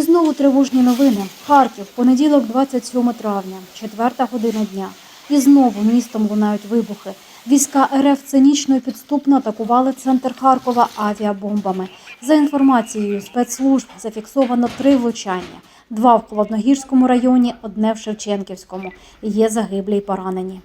І знову тривожні новини. Харків, понеділок, 27 травня, четверта година дня. І знову містом лунають вибухи. Війська РФ цинічно і підступно атакували центр Харкова авіабомбами. За інформацією спецслужб зафіксовано три влучання: два в Холодногірському районі, одне в Шевченківському. Є загиблі й поранені.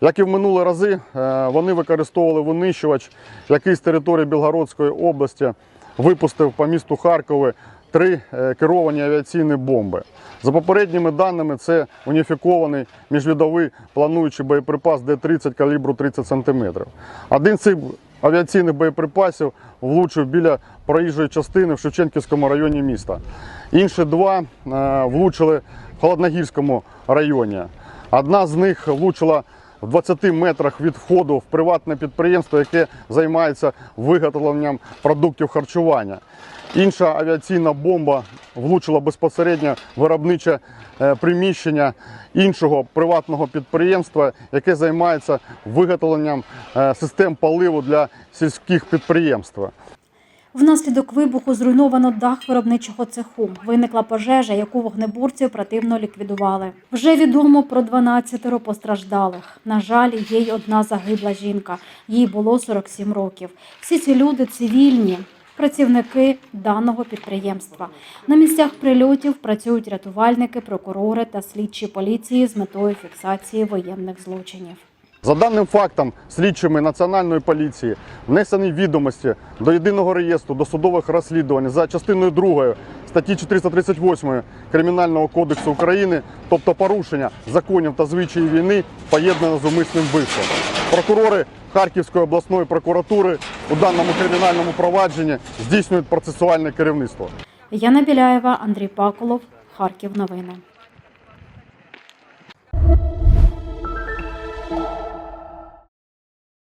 Як і в минулі рази, е, вони використовували винищувач, який з території Білгородської області випустив по місту Харкові три е, керовані авіаційні бомби. За попередніми даними, це уніфікований міжвідовий плануючий боєприпас Д-30 калібру 30 см. Один з цих авіаційних боєприпасів влучив біля проїжджої частини в Шевченківському районі міста. Інші два е, влучили в Холодногірському районі. Одна з них влучила в 20 метрах від входу в приватне підприємство, яке займається виготовленням продуктів харчування. Інша авіаційна бомба влучила безпосередньо виробниче е, приміщення іншого приватного підприємства, яке займається виготовленням е, систем поливу для сільських підприємств. Внаслідок вибуху зруйновано дах виробничого цеху. Виникла пожежа, яку вогнеборці оперативно ліквідували. Вже відомо про 12 постраждалих. На жаль, є й одна загибла жінка. Їй було 47 років. Всі ці люди цивільні. Працівники даного підприємства на місцях прильотів працюють рятувальники, прокурори та слідчі поліції з метою фіксації воєнних злочинів. За даним фактом, слідчими Національної поліції внесені відомості до єдиного реєстру досудових розслідувань за частиною 2 статті 438 Кримінального кодексу України, тобто порушення законів та звичаїв війни, поєднано з умисним вбивством. Прокурори Харківської обласної прокуратури у даному кримінальному провадженні здійснюють процесуальне керівництво. Яна Біляєва, Андрій Паколов, Харків. Новини.